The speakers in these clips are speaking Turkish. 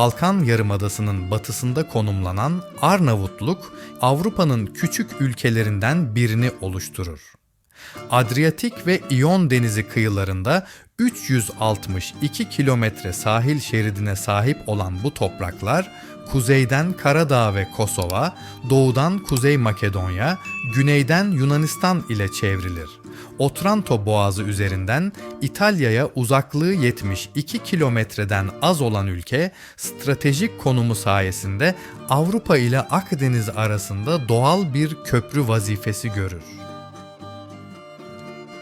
Balkan Yarımadası'nın batısında konumlanan Arnavutluk, Avrupa'nın küçük ülkelerinden birini oluşturur. Adriyatik ve İyon Denizi kıyılarında 362 kilometre sahil şeridine sahip olan bu topraklar, kuzeyden Karadağ ve Kosova, doğudan Kuzey Makedonya, güneyden Yunanistan ile çevrilir. Otranto Boğazı üzerinden İtalya'ya uzaklığı 72 kilometreden az olan ülke, stratejik konumu sayesinde Avrupa ile Akdeniz arasında doğal bir köprü vazifesi görür.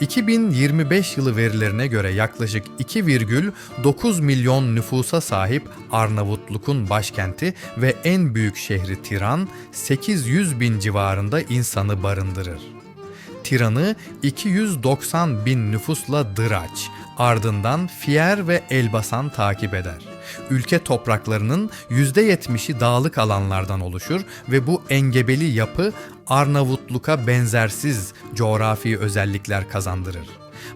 2025 yılı verilerine göre yaklaşık 2,9 milyon nüfusa sahip Arnavutluk'un başkenti ve en büyük şehri Tiran 800 bin civarında insanı barındırır. Tiran'ı 290 bin nüfusla Dıraç, ardından Fier ve Elbasan takip eder. Ülke topraklarının %70'i dağlık alanlardan oluşur ve bu engebeli yapı Arnavutluk'a benzersiz coğrafi özellikler kazandırır.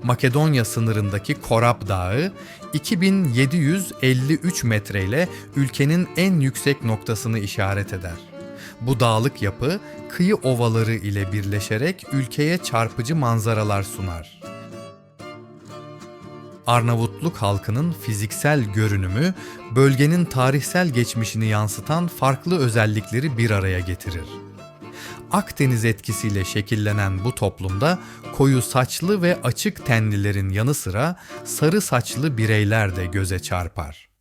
Makedonya sınırındaki Korab Dağı 2753 metreyle ülkenin en yüksek noktasını işaret eder. Bu dağlık yapı kıyı ovaları ile birleşerek ülkeye çarpıcı manzaralar sunar. Arnavutluk halkının fiziksel görünümü, bölgenin tarihsel geçmişini yansıtan farklı özellikleri bir araya getirir. Akdeniz etkisiyle şekillenen bu toplumda koyu saçlı ve açık tenlilerin yanı sıra sarı saçlı bireyler de göze çarpar.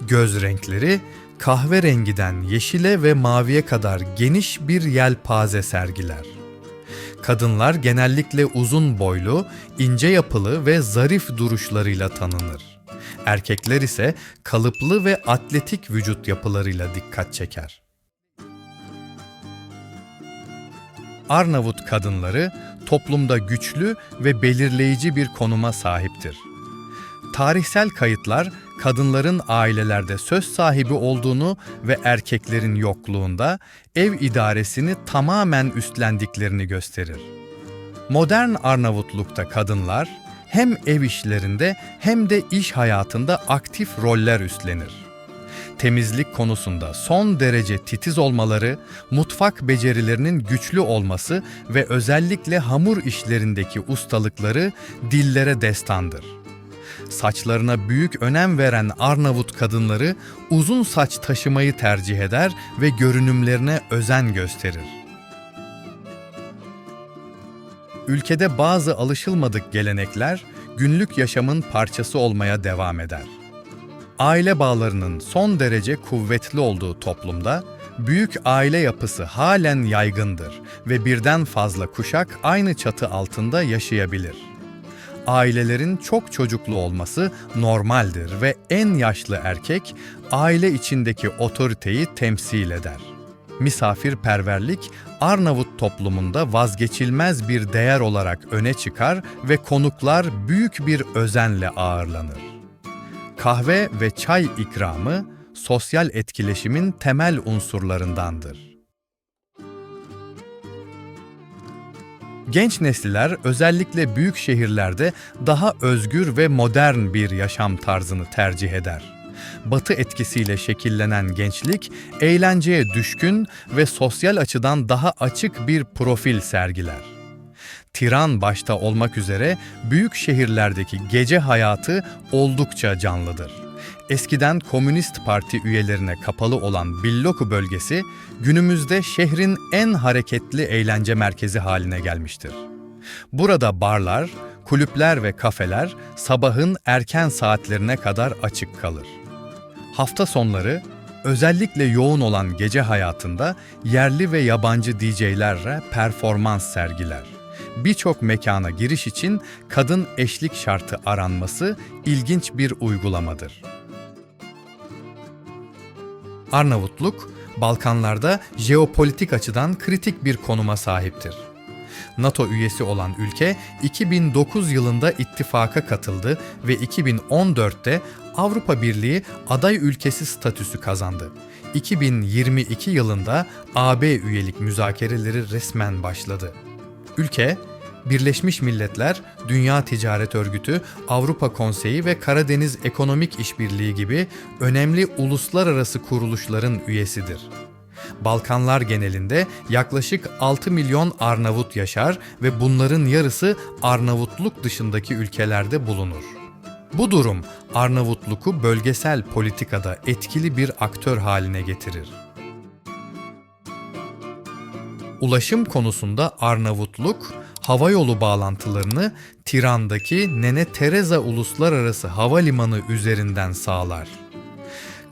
Göz renkleri kahverengiden yeşile ve maviye kadar geniş bir yelpaze sergiler. Kadınlar genellikle uzun boylu, ince yapılı ve zarif duruşlarıyla tanınır. Erkekler ise kalıplı ve atletik vücut yapılarıyla dikkat çeker. Arnavut kadınları toplumda güçlü ve belirleyici bir konuma sahiptir. Tarihsel kayıtlar kadınların ailelerde söz sahibi olduğunu ve erkeklerin yokluğunda ev idaresini tamamen üstlendiklerini gösterir. Modern Arnavutluk'ta kadınlar hem ev işlerinde hem de iş hayatında aktif roller üstlenir. Temizlik konusunda son derece titiz olmaları, mutfak becerilerinin güçlü olması ve özellikle hamur işlerindeki ustalıkları dillere destandır saçlarına büyük önem veren Arnavut kadınları uzun saç taşımayı tercih eder ve görünümlerine özen gösterir. Ülkede bazı alışılmadık gelenekler günlük yaşamın parçası olmaya devam eder. Aile bağlarının son derece kuvvetli olduğu toplumda büyük aile yapısı halen yaygındır ve birden fazla kuşak aynı çatı altında yaşayabilir ailelerin çok çocuklu olması normaldir ve en yaşlı erkek aile içindeki otoriteyi temsil eder. Misafirperverlik Arnavut toplumunda vazgeçilmez bir değer olarak öne çıkar ve konuklar büyük bir özenle ağırlanır. Kahve ve çay ikramı sosyal etkileşimin temel unsurlarındandır. Genç nesiller özellikle büyük şehirlerde daha özgür ve modern bir yaşam tarzını tercih eder. Batı etkisiyle şekillenen gençlik, eğlenceye düşkün ve sosyal açıdan daha açık bir profil sergiler. Tiran başta olmak üzere büyük şehirlerdeki gece hayatı oldukça canlıdır. Eskiden Komünist Parti üyelerine kapalı olan Billoku bölgesi günümüzde şehrin en hareketli eğlence merkezi haline gelmiştir. Burada barlar, kulüpler ve kafeler sabahın erken saatlerine kadar açık kalır. Hafta sonları özellikle yoğun olan gece hayatında yerli ve yabancı DJ'lerle performans sergiler. Birçok mekana giriş için kadın eşlik şartı aranması ilginç bir uygulamadır. Arnavutluk, Balkanlarda jeopolitik açıdan kritik bir konuma sahiptir. NATO üyesi olan ülke 2009 yılında ittifaka katıldı ve 2014'te Avrupa Birliği aday ülkesi statüsü kazandı. 2022 yılında AB üyelik müzakereleri resmen başladı. Ülke Birleşmiş Milletler, Dünya Ticaret Örgütü, Avrupa Konseyi ve Karadeniz Ekonomik İşbirliği gibi önemli uluslararası kuruluşların üyesidir. Balkanlar genelinde yaklaşık 6 milyon Arnavut yaşar ve bunların yarısı Arnavutluk dışındaki ülkelerde bulunur. Bu durum Arnavutluk'u bölgesel politikada etkili bir aktör haline getirir. Ulaşım konusunda Arnavutluk, havayolu bağlantılarını Tiran'daki Nene Teresa Uluslararası Havalimanı üzerinden sağlar.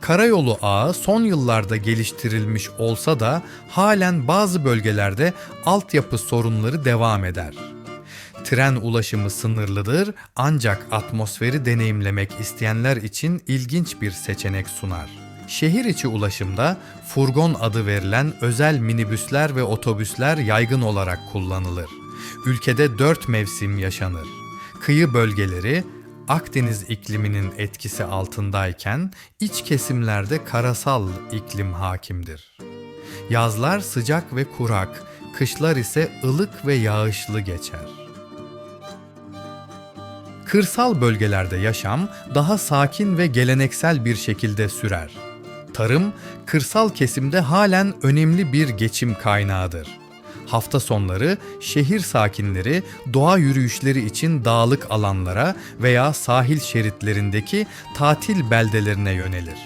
Karayolu ağı son yıllarda geliştirilmiş olsa da halen bazı bölgelerde altyapı sorunları devam eder. Tren ulaşımı sınırlıdır ancak atmosferi deneyimlemek isteyenler için ilginç bir seçenek sunar. Şehir içi ulaşımda furgon adı verilen özel minibüsler ve otobüsler yaygın olarak kullanılır. Ülkede dört mevsim yaşanır. Kıyı bölgeleri Akdeniz ikliminin etkisi altındayken iç kesimlerde karasal iklim hakimdir. Yazlar sıcak ve kurak, kışlar ise ılık ve yağışlı geçer. Kırsal bölgelerde yaşam daha sakin ve geleneksel bir şekilde sürer. Tarım, kırsal kesimde halen önemli bir geçim kaynağıdır. Hafta sonları şehir sakinleri doğa yürüyüşleri için dağlık alanlara veya sahil şeritlerindeki tatil beldelerine yönelir.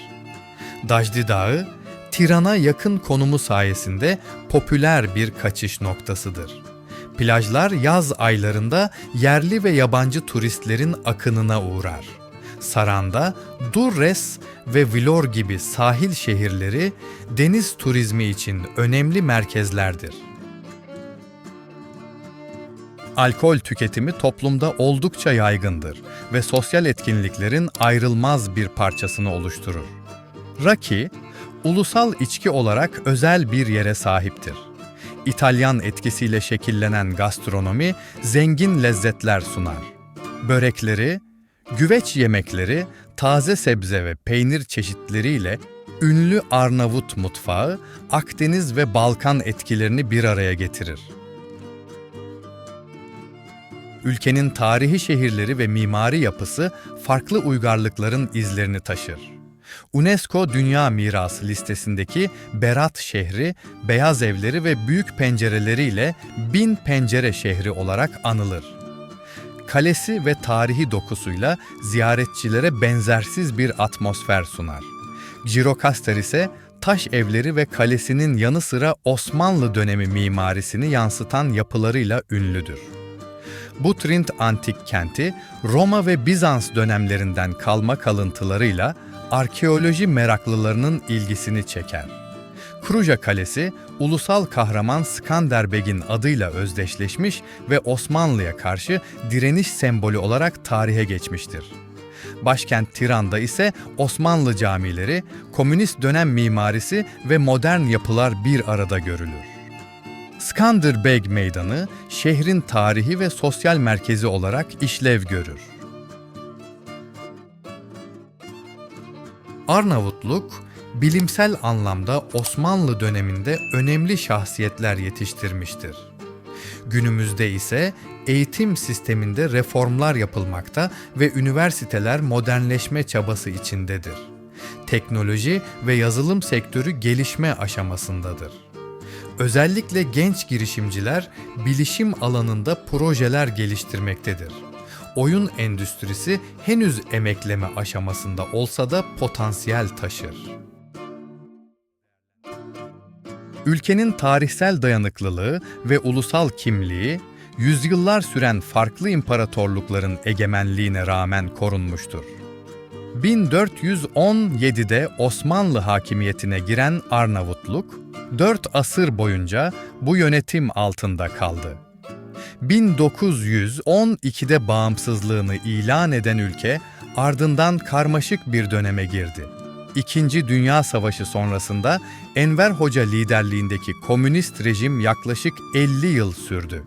Dajdi Dağı, Tiran'a yakın konumu sayesinde popüler bir kaçış noktasıdır. Plajlar yaz aylarında yerli ve yabancı turistlerin akınına uğrar. Saranda, Durres ve Vlor gibi sahil şehirleri deniz turizmi için önemli merkezlerdir. Alkol tüketimi toplumda oldukça yaygındır ve sosyal etkinliklerin ayrılmaz bir parçasını oluşturur. Raki, ulusal içki olarak özel bir yere sahiptir. İtalyan etkisiyle şekillenen gastronomi zengin lezzetler sunar. Börekleri, güveç yemekleri, taze sebze ve peynir çeşitleriyle ünlü Arnavut mutfağı Akdeniz ve Balkan etkilerini bir araya getirir. Ülkenin tarihi şehirleri ve mimari yapısı farklı uygarlıkların izlerini taşır. UNESCO Dünya Mirası listesindeki Berat şehri, beyaz evleri ve büyük pencereleriyle bin pencere şehri olarak anılır. Kalesi ve tarihi dokusuyla ziyaretçilere benzersiz bir atmosfer sunar. Girokaster ise taş evleri ve kalesinin yanı sıra Osmanlı dönemi mimarisini yansıtan yapılarıyla ünlüdür. Butrint antik kenti Roma ve Bizans dönemlerinden kalma kalıntılarıyla arkeoloji meraklılarının ilgisini çeker. Kruja Kalesi, ulusal kahraman Skanderbeg'in adıyla özdeşleşmiş ve Osmanlı'ya karşı direniş sembolü olarak tarihe geçmiştir. Başkent Tiran'da ise Osmanlı camileri, komünist dönem mimarisi ve modern yapılar bir arada görülür. Skanderbeg Meydanı, şehrin tarihi ve sosyal merkezi olarak işlev görür. Arnavutluk, bilimsel anlamda Osmanlı döneminde önemli şahsiyetler yetiştirmiştir. Günümüzde ise eğitim sisteminde reformlar yapılmakta ve üniversiteler modernleşme çabası içindedir. Teknoloji ve yazılım sektörü gelişme aşamasındadır. Özellikle genç girişimciler bilişim alanında projeler geliştirmektedir. Oyun endüstrisi henüz emekleme aşamasında olsa da potansiyel taşır. Ülkenin tarihsel dayanıklılığı ve ulusal kimliği, yüzyıllar süren farklı imparatorlukların egemenliğine rağmen korunmuştur. 1417'de Osmanlı hakimiyetine giren Arnavutluk, 4 asır boyunca bu yönetim altında kaldı. 1912'de bağımsızlığını ilan eden ülke ardından karmaşık bir döneme girdi. İkinci Dünya Savaşı sonrasında Enver Hoca liderliğindeki komünist rejim yaklaşık 50 yıl sürdü.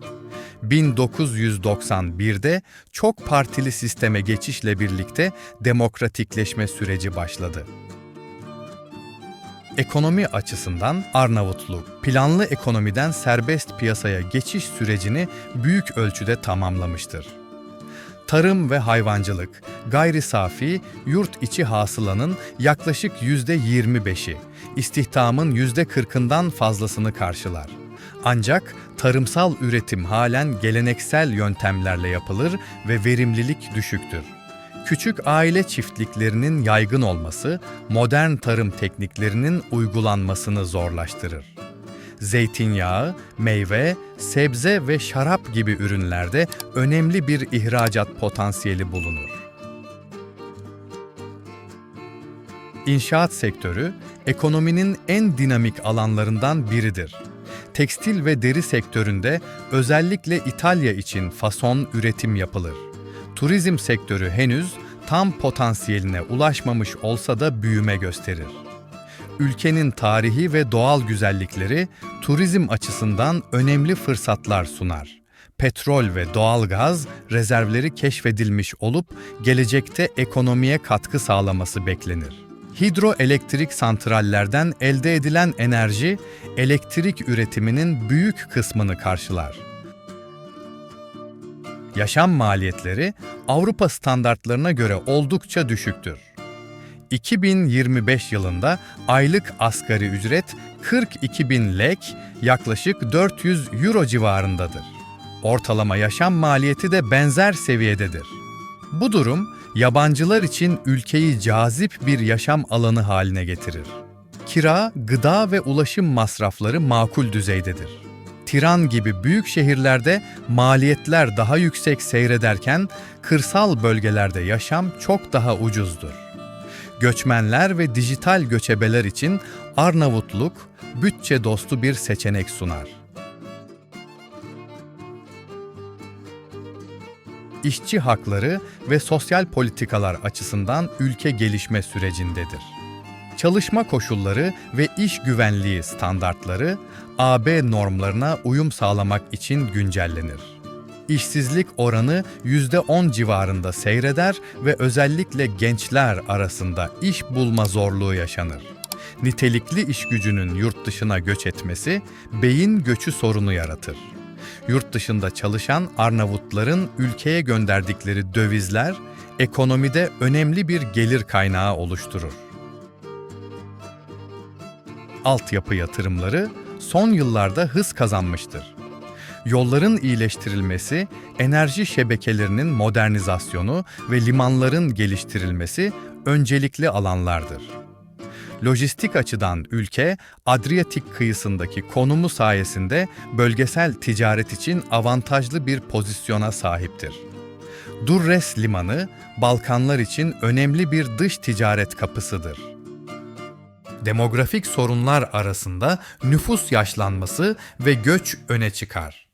1991'de çok partili sisteme geçişle birlikte demokratikleşme süreci başladı. Ekonomi açısından Arnavutluk, planlı ekonomiden serbest piyasaya geçiş sürecini büyük ölçüde tamamlamıştır. Tarım ve hayvancılık, gayri safi, yurt içi hasılanın yaklaşık yüzde 25'i, istihdamın yüzde 40'ından fazlasını karşılar. Ancak tarımsal üretim halen geleneksel yöntemlerle yapılır ve verimlilik düşüktür. Küçük aile çiftliklerinin yaygın olması, modern tarım tekniklerinin uygulanmasını zorlaştırır. Zeytinyağı, meyve, sebze ve şarap gibi ürünlerde önemli bir ihracat potansiyeli bulunur. İnşaat sektörü, ekonominin en dinamik alanlarından biridir. Tekstil ve deri sektöründe özellikle İtalya için fason üretim yapılır. Turizm sektörü henüz tam potansiyeline ulaşmamış olsa da büyüme gösterir. Ülkenin tarihi ve doğal güzellikleri turizm açısından önemli fırsatlar sunar. Petrol ve doğal gaz rezervleri keşfedilmiş olup gelecekte ekonomiye katkı sağlaması beklenir. Hidroelektrik santrallerden elde edilen enerji elektrik üretiminin büyük kısmını karşılar. Yaşam maliyetleri Avrupa standartlarına göre oldukça düşüktür. 2025 yılında aylık asgari ücret 42 bin lek yaklaşık 400 euro civarındadır. Ortalama yaşam maliyeti de benzer seviyededir. Bu durum yabancılar için ülkeyi cazip bir yaşam alanı haline getirir. Kira, gıda ve ulaşım masrafları makul düzeydedir. Tiran gibi büyük şehirlerde maliyetler daha yüksek seyrederken kırsal bölgelerde yaşam çok daha ucuzdur. Göçmenler ve dijital göçebeler için Arnavutluk bütçe dostu bir seçenek sunar. işçi hakları ve sosyal politikalar açısından ülke gelişme sürecindedir. Çalışma koşulları ve iş güvenliği standartları AB normlarına uyum sağlamak için güncellenir. İşsizlik oranı %10 civarında seyreder ve özellikle gençler arasında iş bulma zorluğu yaşanır. Nitelikli iş gücünün yurt dışına göç etmesi beyin göçü sorunu yaratır yurt dışında çalışan Arnavutların ülkeye gönderdikleri dövizler ekonomide önemli bir gelir kaynağı oluşturur. Altyapı yatırımları son yıllarda hız kazanmıştır. Yolların iyileştirilmesi, enerji şebekelerinin modernizasyonu ve limanların geliştirilmesi öncelikli alanlardır lojistik açıdan ülke Adriyatik kıyısındaki konumu sayesinde bölgesel ticaret için avantajlı bir pozisyona sahiptir. Durres Limanı, Balkanlar için önemli bir dış ticaret kapısıdır. Demografik sorunlar arasında nüfus yaşlanması ve göç öne çıkar.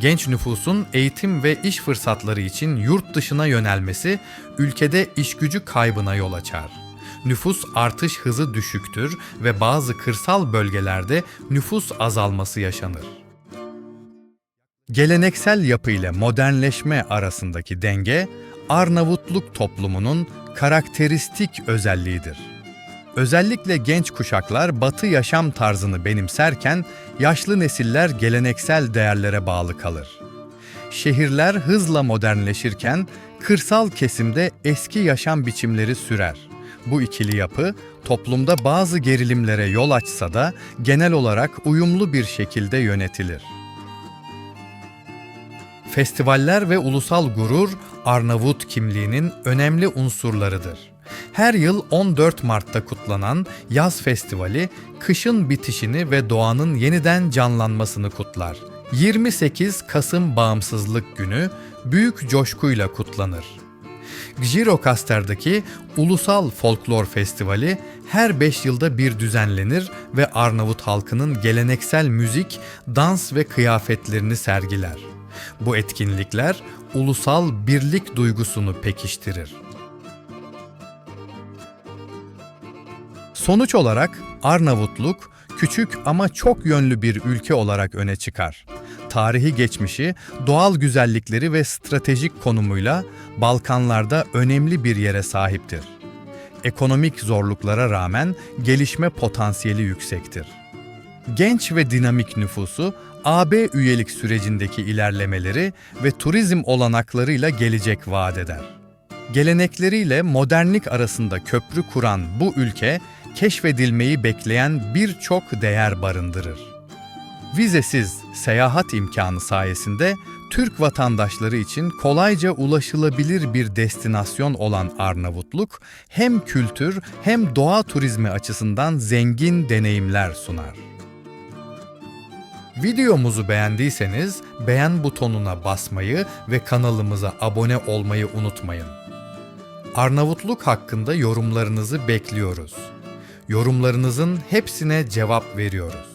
Genç nüfusun eğitim ve iş fırsatları için yurt dışına yönelmesi ülkede işgücü kaybına yol açar nüfus artış hızı düşüktür ve bazı kırsal bölgelerde nüfus azalması yaşanır. Geleneksel yapı ile modernleşme arasındaki denge Arnavutluk toplumunun karakteristik özelliğidir. Özellikle genç kuşaklar batı yaşam tarzını benimserken yaşlı nesiller geleneksel değerlere bağlı kalır. Şehirler hızla modernleşirken kırsal kesimde eski yaşam biçimleri sürer. Bu ikili yapı toplumda bazı gerilimlere yol açsa da genel olarak uyumlu bir şekilde yönetilir. Festivaller ve ulusal gurur Arnavut kimliğinin önemli unsurlarıdır. Her yıl 14 Mart'ta kutlanan Yaz Festivali, kışın bitişini ve doğanın yeniden canlanmasını kutlar. 28 Kasım Bağımsızlık Günü büyük coşkuyla kutlanır. Girokaster'daki Ulusal Folklor Festivali her 5 yılda bir düzenlenir ve Arnavut halkının geleneksel müzik, dans ve kıyafetlerini sergiler. Bu etkinlikler ulusal birlik duygusunu pekiştirir. Sonuç olarak Arnavutluk küçük ama çok yönlü bir ülke olarak öne çıkar tarihi geçmişi, doğal güzellikleri ve stratejik konumuyla Balkanlarda önemli bir yere sahiptir. Ekonomik zorluklara rağmen gelişme potansiyeli yüksektir. Genç ve dinamik nüfusu AB üyelik sürecindeki ilerlemeleri ve turizm olanaklarıyla gelecek vaat eder. Gelenekleriyle modernlik arasında köprü kuran bu ülke, keşfedilmeyi bekleyen birçok değer barındırır. Vizesiz seyahat imkanı sayesinde Türk vatandaşları için kolayca ulaşılabilir bir destinasyon olan Arnavutluk, hem kültür hem doğa turizmi açısından zengin deneyimler sunar. Videomuzu beğendiyseniz beğen butonuna basmayı ve kanalımıza abone olmayı unutmayın. Arnavutluk hakkında yorumlarınızı bekliyoruz. Yorumlarınızın hepsine cevap veriyoruz.